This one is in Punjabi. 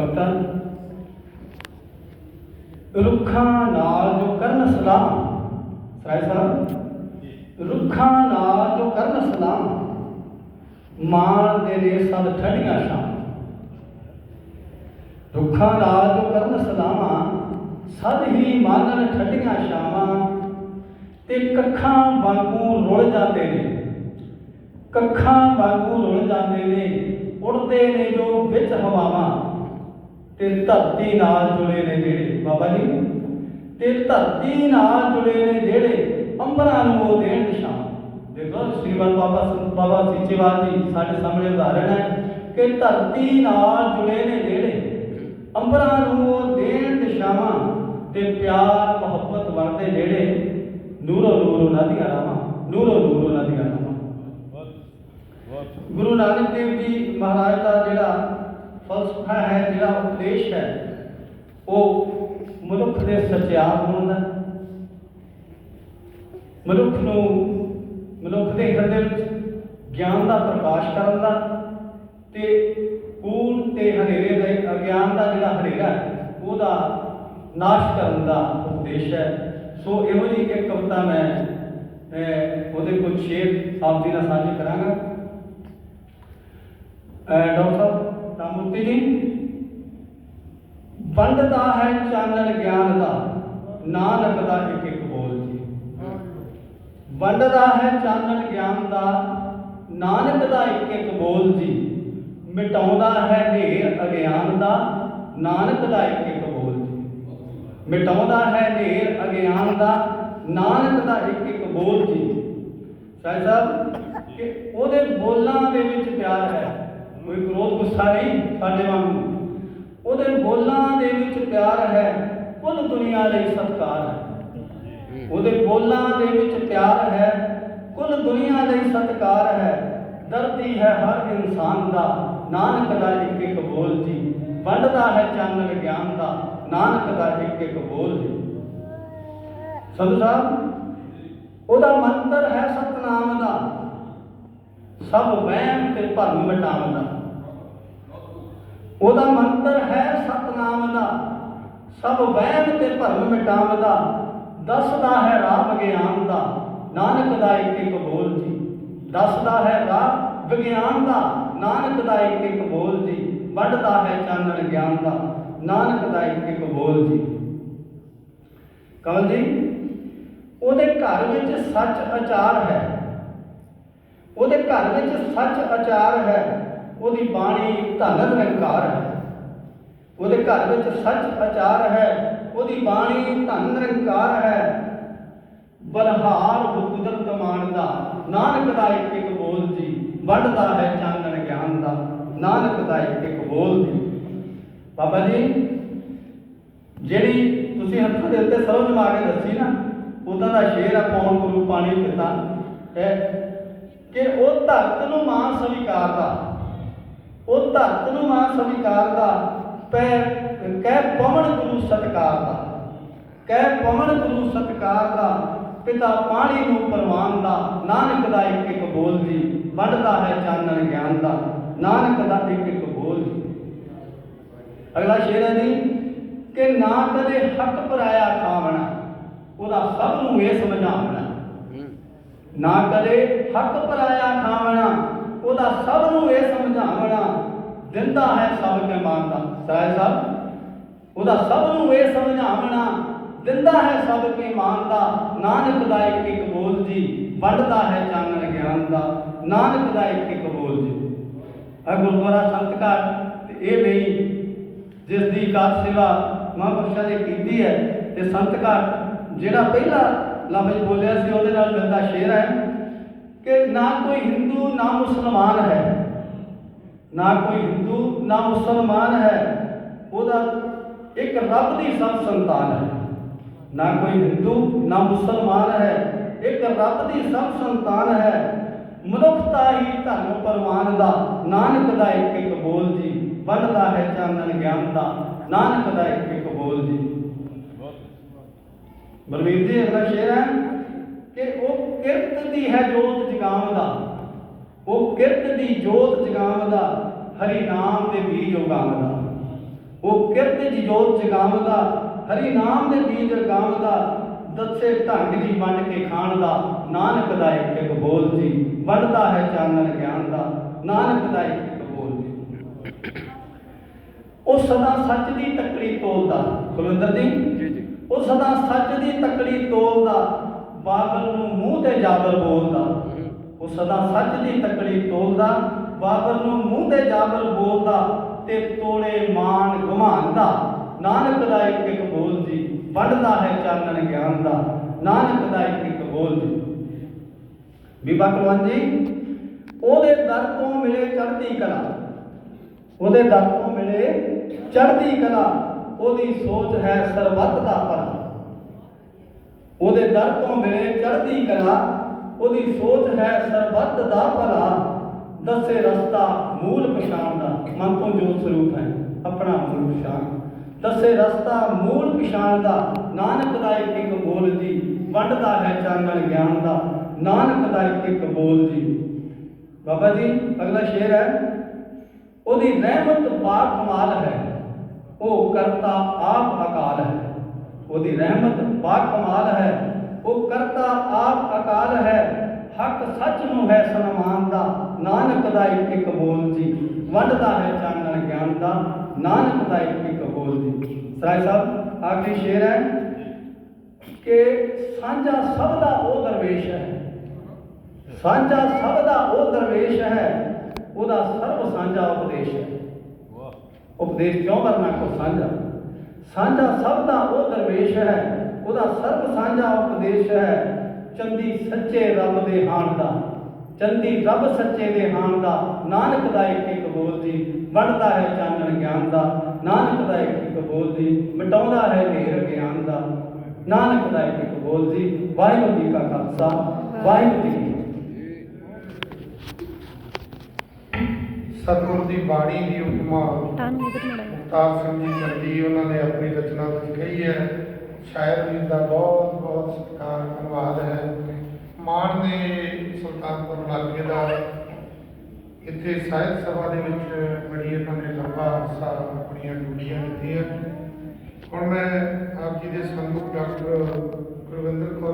ਭਗਤਾਂ ਰੁੱਖਾਂ ਨਾਲ ਜੋ ਕਰਨ ਸਲਾਮ ਸਰਾਏ ਸਾਹਿਬ ਰੁੱਖਾਂ ਨਾਲ ਜੋ ਕਰਨ ਸਲਾਮ ਮਾਣ ਦੇ ਨੇ ਸਦ ਠੰਡੀਆਂ ਸ਼ਾਮ ਰੁੱਖਾਂ ਨਾਲ ਜੋ ਕਰਨ ਸਲਾਮਾਂ ਸਦ ਹੀ ਮਾਨਨ ਠੰਡੀਆਂ ਸ਼ਾਮਾਂ ਤੇ ਕੱਖਾਂ ਵਾਂਗੂ ਰੁੜ ਜਾਂਦੇ ਨੇ। ਕੱਖਾਂ ਵਾਂਗੂ ਰੁੜ ਜਾਂਦੇ ਨੇ ਉੜਦੇ ਨੇ ਜੋ ਵਿੱਚ ਹਵਾਵਾਂ। ਤੇ ਧਰਤੀ ਨਾਲ ਜੁੜੇ ਨੇ ਜਿਹੜੇ, ਬਾਬਾ ਜੀ? ਤੇ ਧਰਤੀ ਨਾਲ ਜੁੜੇ ਨੇ ਜਿਹੜੇ ਅੰਬਰਾਂ ਨੂੰ ਉਹ ਦੇਣ ਨਿਸ਼ਾਨ ਦੇਖੋ ਸ੍ਰੀਮਨ ਬਾਬਾ ਬਾਬਾ ਸੀਚੇਵਾਲ ਜੀ ਸਾਡੇ ਸਾਹਮਣੇ ਉਦਾਹਰਣ ਹੈ ਕਿ ਧਰਤੀ ਨਾਲ ਜੁੜੇ ਨੇ ਜਿਹੜੇ ਅੰਬਰਾਂ ਨੂੰ ਉਹ ਦੇਣ ਦਿਸ਼ਾਵਾਂ ਤੇ ਪਿਆਰ, ਮੁਹੱਬਤ ਵਰਦੇ ਜਿਹੜੇ ਨੂਰੋ ਨੂਰ ਉਹਨਾਂ ਰਾਵਾਂ, ਨੂਰੋ ਨੂਰ ਉਹਨਾਂ ਰਾਵਾਂ। ਗੁਰੂ ਨਾਨਕ ਦੇਵ ਜੀ ਮਹਾਰਾਜ ਦਾ ਜਿਹੜਾ ਫਲਸਫਾ ਹੈ, ਜਿਹੜਾ ਉਪਦੇਸ਼ ਹੈ, ਉਹ ਮਨੁੱਖ ਦੇ ਸਚਿਆਰ ਹੋਣ ਦਾ। ਮਨੁੱਖ ਨੂੰ, ਮਨੁੱਖ ਦੇ ਹਿਰਦੇ ਵਿੱਚ ਗਿਆਨ ਦਾ ਪ੍ਰਕਾਸ਼ ਕਰਨ ਦਾ ਤੇ ਕੂੜ ਤੇ ਹਨੇਰੇ ਦਾ ਅਗਿਆਨ ਦਾ ਜਿਹੜਾ ਹਨੇਰਾ ਹੈ, ਉਹਦਾ ਨਾਸ਼ ਕਰਨ ਦਾ ਉਪਦੇਸ਼ ਹੈ। ਸੋ ਇਹੋ ਜਿਹੀ ਇੱਕ ਕਵਿਤਾ ਮੈਂ ਉਹਦੇ ਕੁਝ ਸ਼ੇਰ ਆਪ ਜੀ ਨਾਲ ਸਾਂਝੇ ਕਰਾਂਗਾ। ਡਾਕਟਰ ਸਾਹਿਬ ਰਾਮੂਰਤੀ ਜੀ ਵੰਡਦਾ ਹੈ ਚਾਨਣ ਗਿਆਨ ਦਾ, ਨਾਨਕ ਦਾ ਇੱਕ ਇੱਕ ਬੋਲ ਜੀ। ਵੰਡਦਾ ਹੈ ਚਾਨਣ ਗਿਆਨ ਦਾ, ਨਾਨਕ ਦਾ ਇੱਕ ਇੱਕ ਬੋਲ ਜੀ। ਮਿਟਾਉਂਦਾ ਹੈ ਹਨੇਰ ਅਗਿਆਨ ਦਾ, ਨਾਨਕ ਦਾ ਇੱਕ ਇੱਕ ਬੋਲ ਜੀ। ਮਿਟਾਉਂਦਾ ਹੈ ਹਨੇਰ ਅਗਿਆਨ ਦਾ, ਨਾਨਕ ਦਾ ਇੱਕ ਇੱਕ ਬੋਲ ਜੀ। ਸਾਹਿਬ ਸਾਹਿਬ, ਕਿ ਉਹਦੇ ਬੋਲਾਂ ਦੇ ਵਿੱਚ ਪਿਆਰ ਹੈ। ਕੋਈ ਕ੍ਰੋਧ ਗੁੱਸਾ ਨਹੀਂ ਸਾਡੇ ਵਾਂਗੂ। ਉਹਦੇ ਬੋਲਾਂ ਦੇ ਵਿੱਚ ਪਿਆਰ ਹੈ, ਕੁੱਲ ਦੁਨੀਆ ਲਈ ਸਤਿਕਾਰ ਹੈ। ਉਹਦੇ ਬੋਲਾਂ ਦੇ ਵਿੱਚ ਪਿਆਰ ਹੈ, ਕੁੱਲ ਦੁਨੀਆ ਲਈ ਸਤਿਕਾਰ ਹੈ। ਦਰਦੀ ਹੈ ਹਰ ਇਨਸਾਨ ਦਾ, ਨਾਨਕ ਦਾ ਇੱਕ ਇੱਕ ਬੋਲ ਜੀ। ਵੰਡਦਾ ਹੈ ਚਾਨਣ ਗਿਆਨ ਦਾ, ਨਾਨਕ ਦਾ ਇੱਕ ਇੱਕ ਬੋਲ ਜੀ। ਸੰਤ ਸਾਹਿਬ, ਉਹਦਾ ਮੰਤਰ ਹੈ ਸਤਨਾਮ ਦਾ। ਸਭ ਵਹਿਮ ਤੇ ਭਰਮ ਮਿਟਾਵਦਾ ਉਹਦਾ ਮੰਤਰ ਹੈ ਸਤਨਾਮ ਦਾ। ਸਭ ਵਹਿਮ ਤੇ ਭਰਮ ਮਿਟਾਉਣ ਦਾ ਦੱਸਦਾ ਹੈ ਰਾਹ ਵਿਗਿਆਨ ਦਾ। ਨਾਨਕ ਦਾ ਇੱਕ ਇੱਕ ਬੋਲ ਜੀ। ਦੱਸਦਾ ਹੈ ਰਾਹ ਵਿਗਿਆਨ ਦਾ। ਨਾਨਕ ਦਾ ਇੱਕ ਇੱਕ ਬੋਲ ਜੀ। ਵੱਢਦਾ ਹੈ ਚਾਨਣ ਗਿਆਨ ਦਾ। ਨਾਨਕ ਦਾ ਇੱਕ ਇੱਕ ਬੋਲ ਜੀ। ਕਮਲ ਜੀ, ਉਹਦੇ ਘਰ ਵਿੱਚ ਸੱਚ ਅਚਾਰ ਹੈ। ਉਹਦੇ ਘਰ ਵਿੱਚ ਸੱਚ ਅਚਾਰ ਹੈ, ਉਹਦੀ ਬਾਣੀ ਧਨ ਨਿਰੰਕਾਰ ਹੈ। ਉਹਦੇ ਘਰ ਵਿੱਚ ਸੱਚ ਅਚਾਰ ਹੈ, ਉਹਦੀ ਬਾਣੀ ਧਨ ਨਿਰੰਕਾਰ ਹੈ। ਬਲਹਾਰ ਕੁਦਰਤ ਮਾਨਦਾ ਨਾਨਕ ਦਾ ਇੱਕ ਇੱਕ ਬੋਲ ਜੀ ਵੱਢਦਾ ਹੈ ਚਾਨਣ ਗਿਆਨ ਦਾ, ਨਾਨਕ ਦਾ ਇੱਕ ਇੱਕ ਬੋਲ ਜੀ। ਬਾਬਾ ਜੀ, ਜਿਹੜੀ ਤੁਸੀਂ ਹੱਥਾਂ ਦੇ ਉੱਤੇ ਸਰਵ ਜਮਾ ਕੇ ਦੱਸੀ ਨਾ ਉਹਨਾਂ ਦਾ ਸ਼ੇਰ ਆ ਪੌਣ ਗੁਰੂ ਪਾਣੀ ਪਿਤਾ, ਹੈ ਕਿ ਉਹ ਧਰਤ ਨੂੰ ਮਾਂ ਸਵੀਕਾਰਦਾ। ਉਹ ਧਰਤ ਨੂੰ ਮਾਂ ਸਵੀਕਾਰਦਾ ਪੈ ਕਹਿ ਪਵਨ ਗੁਰੂ ਸਤਕਾਰ ਦਾ ਕਹਿ ਪਵਨ ਗੁਰੂ ਸਤਕਾਰ ਦਾ ਪਿਤਾ ਪਾਣੀ ਨੂੰ ਪਰਵਾਨ ਦਾ ਨਾਨਕ ਦਾ ਇੱਕ ਇੱਕ ਬੋਲ ਜੀ ਵੱਢਦਾ ਹੈ ਚਾਨਣ ਗਿਆਨ ਦਾ, ਨਾਨਕ ਦਾ ਇੱਕ ਇੱਕ ਬੋਲ ਜੀ। ਅਗਲਾ ਸ਼ੇਰ ਹੈ ਜੀ, ਕਿ ਨਾ ਕਦੇ ਹੱਕ ਪਰਾਇਆ ਖਾਵਣਾ, ਉਹਦਾ ਸਭ ਨੂੰ ਇਹ ਸਮਝਾਵਣਾ ਨਾ ਕਦੇ ਹੱਕ ਪਰਾਇਆ ਖਾਵਣਾ, ਉਹਦਾ ਸਭ ਨੂੰ ਇਹ ਸਮਝਾਵਣਾ, ਦਿੰਦਾ ਹੈ ਸਭ ਕੇ ਮਾਨ ਦਾ ਸਾਹਿਬ, ਉਹਦਾ ਸਭ ਨੂੰ ਇਹ ਸਮਝਾਵਣਾ, ਦਿੰਦਾ ਹੈ ਸਭ ਕੇ ਮਾਨ ਨਾਨਕ ਦਾ ਇੱਕ ਇੱਕ ਬੋਲ ਜੀ ਵੱਢਦਾ ਹੈ ਚਾਨਣ ਗਿਆਨ ਦਾ। ਨਾਨਕ ਦਾ ਇੱਕ ਇੱਕ ਬੋਲ ਜੀ। ਹੈ ਗੁਰਦੁਆਰਾ ਸੰਤ ਘਰ, ਤੇ ਇਹ ਨਹੀਂ ਜਿਸ ਦੀ ਕਾਰ ਸੇਵਾ ਮਹਾਂਪੁਰਸ਼ਾਂ ਨੇ ਕੀਤੀ ਹੈ, ਤੇ ਸੰਤ ਘਰ, ਜਿਹੜਾ ਪਹਿਲਾ ਲਫ਼ਜ਼ ਬੋਲਿਆ ਸੀ, ਉਹਦੇ ਨਾਲ ਮਿਲਦਾ ਸ਼ੇਰ ਹੈ ਕਿ ਨਾ ਕੋਈ ਹਿੰਦੂ, ਨਾ ਮੁਸਲਮਾਨ ਹੈ। ਨਾ ਕੋਈ ਹਿੰਦੂ, ਨਾ ਮੁਸਲਮਾਨ ਹੈ, ਉਹਦਾ ਇੱਕ ਰੱਬ ਦੀ ਸਭ ਸੰਤਾਨ ਹੈ। ਨਾ ਕੋਈ ਹਿੰਦੂ, ਨਾ ਮੁਸਲਮਾਨ ਹੈ, ਇੱਕ ਰੱਬ ਦੀ ਸਭ ਸੰਤਾਨ ਹੈ। ਮਨੁੱਖਤਾ ਹੀ ਧਰਮ ਪਰਵਾਨ ਦਾ, ਨਾਨਕ ਦਾ ਇੱਕ ਇੱਕ ਬੋਲ ਜੀ। ਬਣਦਾ ਹੈ ਚਾਨਣ ਗਿਆਨ ਦਾ, ਨਾਨਕ ਦਾ ਇੱਕ ਇੱਕ ਬੋਲ ਜੀ। ਬਲਵੀਰ ਜੀ ਇਹਦਾ ਸ਼ੇਰ ਹੈ ਕਿ ਉਹ ਕਿਰਤ ਦੀ ਹੈ ਜੋਤ ਜਗਾਵਦਾ ਉਹ ਕਿਰਤ ਦੀ ਜੋਤ ਜਗਾਵਦਾ ਹਰੀ ਨਾਮ ਦੇ ਬੀਜ ਉਗਾਵਦਾ ਦੀ। ਜੋਤ ਜਗਾਵਦਾ ਹਰੀ ਨਾਮ ਦੇ ਬੀਜ ਗਾਵਦਾ ਦੱਸੇ ਢੰਗ ਜੀ ਵੰਡ ਕੇ ਖਾਣ ਦਾ। ਨਾਨਕ ਦਾ ਇੱਕ ਇੱਕ ਬੋਲ ਜੀ, ਵੰਡਦਾ ਹੈ ਚਾਨਣ ਗਿਆਨ ਦਾ। ਨਾਨਕ ਦਾ ਇੱਕ ਇੱਕ ਬੋਲ ਜੀ। ਉਹ ਸਦਾ ਸੱਚ ਦੀ ਤਕੜੀ ਤੋਲਦਾ। ਕੁਲਵਿੰਦਰ ਜੀ ਉਹ ਸਦਾ ਸੱਚ ਦੀ ਤਕੜੀ ਤੋਲਦਾ ਬਾਬਰ ਨੂੰ ਮੂੰਹ ਤੇ ਜਾਬਰ ਬੋਲਦਾ। ਉਹ ਸਦਾ ਸੱਚ ਦੀ ਤਕੜੀ ਤੋਲਦਾ ਬਾਬਰ ਨੂੰ ਮੂੰਹ ਤੇ ਜਾਬਰ ਬੋਲਦਾ ਤੇ ਤੋੜੇ ਮਾਨ ਘੁਮਾਉਂਦਾ ਨਾਨਕ ਦਾ ਇੱਕ ਇੱਕ ਬੋਲ ਜੀ, ਵੰਡਦਾ ਹੈ ਚਾਨਣ ਗਿਆਨ ਦਾ ਨਾਨਕ ਦਾ ਇੱਕ ਇੱਕ ਬੋਲ ਜੀ। ਬੀਬਾ ਕੁਲਵੰਤ ਜੀ, ਉਹਦੇ ਦਰ ਤੋਂ ਮਿਲੇ ਚੜ੍ਹਦੀ ਕਲਾ। ਉਹਦੇ ਦਰ ਤੋਂ ਮਿਲੇ ਚੜ੍ਹਦੀ ਕਲਾ। ਉਹਦੀ ਸੋਚ ਹੈ ਸਰਬੱਤ ਦਾ ਭਲਾ ਉਹਦੇ ਦਰ ਤੋਂ ਮਿਲੇ ਚੜ੍ਹਦੀ ਕਲਾ, ਉਹਦੀ ਸੋਚ ਹੈ ਸਰਬੱਤ ਦਾ ਭਲਾ। ਦੱਸੇ ਰਸਤਾ ਮੂਲ ਪਛਾਣ ਦਾ। ਮਨ ਤੋਂ ਜੋ ਸਰੂਪ ਹੈ, ਆਪਣਾ ਮੂਲ ਪਛਾਣ। ਦੱਸੇ ਰਸਤਾ ਮੂਲ ਪਛਾਣ ਦਾ, ਨਾਨਕ ਦਾ ਇੱਕ ਇੱਕ ਬੋਲ ਜੀ। ਵੰਡਦਾ ਹੈ ਚਾਨਣ ਗਿਆਨ ਦਾ, ਨਾਨਕ ਦਾ ਇੱਕ ਇੱਕ ਬੋਲ ਜੀ। ਬਾਬਾ ਜੀ, ਅਗਲਾ ਸ਼ੇਰ ਹੈ। ਉਹਦੀ ਰਹਿਮਤ ਬਾ ਕਮਾਲ ਹੈ। ਉਹ ਕਰਤਾ ਆਪ ਅਕਾਲ ਹੈ। ਉਹਦੀ ਰਹਿਮਤ ਬਾ ਕਮਾਲ ਹੈ। ਉਹ ਕਰਤਾ ਆਪ ਅਕਾਲ ਹੈ। ਹੱਕ ਸੱਚ ਨੂੰ ਹੈ ਸਨਮਾਨ ਦਾ। ਨਾਨਕ ਦਾ ਇੱਕ ਇੱਕ ਬੋਲ ਜੀ। ਵੰਡਦਾ ਹੈ ਚਾਨਣ ਗਿਆਨ ਦਾ। ਨਾਨਕ ਦਾ ਇੱਕ ਇੱਕ ਬੋਲ ਜੀ। ਸਰਾਏ ਸਾਹਿਬ, ਆਖਰੀ ਸ਼ੇਰ ਹੈ ਕਿ ਸਾਂਝਾ ਸਭ ਦਾ ਉਹ ਦਰਵੇਸ਼ ਹੈ। ਸਾਂਝਾ ਸਭ ਦਾ ਉਹ ਦਰਵੇਸ਼ ਹੈ। ਉਹਦਾ ਸਰਬ ਸਾਂਝਾ ਉਪਦੇਸ਼ ਹੈ। ਉਪਦੇਸ਼ ਕਿਉਂ ਕਰਨਾ ਕੋ ਸਾਂਝਾ? ਸਾਂਝਾ ਸਭ ਦਾ ਉਹ ਦਰਵੇਸ਼ ਹੈ, ਉਹਦਾ ਸਰਬ ਸਾਂਝਾ ਉਪਦੇਸ਼ ਹੈ, ਚੰਦੀ ਸੱਚੇ ਰੱਬ ਦੇ ਹਾਣ ਦਾ। ਚੰਦੀ ਰੱਬ ਸੱਚੇ ਦੇ ਹਾਣ ਦਾ, ਨਾਨਕ ਦਾ ਇੱਕ ਇੱਕ ਬੋਲ ਜੀ ਵੰਡਦਾ ਹੈ ਚਾਨਣ ਗਿਆਨ ਦਾ। ਨਾਨਕ ਦਾ ਇੱਕ ਇੱਕ ਬੋਲ ਜੀ, ਮਿਟਾਉਂਦਾ ਹੈ ਹਨੇਰ ਗਿਆਨ ਦਾ। ਨਾਨਕ ਦਾ ਇੱਕ ਇੱਕ ਬੋਲ ਜੀ, ਵਾਹਿਗੁਰੂ ਜੀ ਕਾ ਖਾਲਸਾ, ਵਾਹਿਗੁਰੂ ਜੀ ਕੀ ਫਤਿਹ। ਸਤਿਗੁਰ ਦੀ ਬਾਣੀ ਦੀ ਉਪਮਾ ਤਾਨੂੰ ਇਧਰ ਮੜਾ ਮੁਖਤਾਰ ਸਿੰਘ ਜੀ ਉਹਨਾਂ ਨੇ ਆਪਣੀ ਰਚਨਾ ਵਿੱਚ ਕਹੀ ਹੈ ਸ਼ਾਇਰ ਵੀਰ ਦਾ ਬਹੁਤ ਬਹੁਤ ਸਤਿਕਾਰ ਧੰਨਵਾਦ ਹੈ। ਮਾਣ ਨੇ ਸੁਲਤਾਨਪੁਰ ਇਲਾਕੇ ਦਾ ਇੱਥੇ ਸਾਹਿਤ ਸਭਾ ਦੇ ਵਿੱਚ ਬੜੀ ਇਹਨਾਂ ਨੇ ਲੰਬਾ ਅਰਸਾ ਆਪਣੀਆਂ ਡਿਊਟੀਆਂ ਕੀਤੀਆਂ। ਹੁਣ ਮੈਂ ਆਪ ਜੀ ਦੇ ਸਨਮੁਖ ਡਾਕਟਰ ਕੁਲਵਿੰਦਰ ਕੌਰ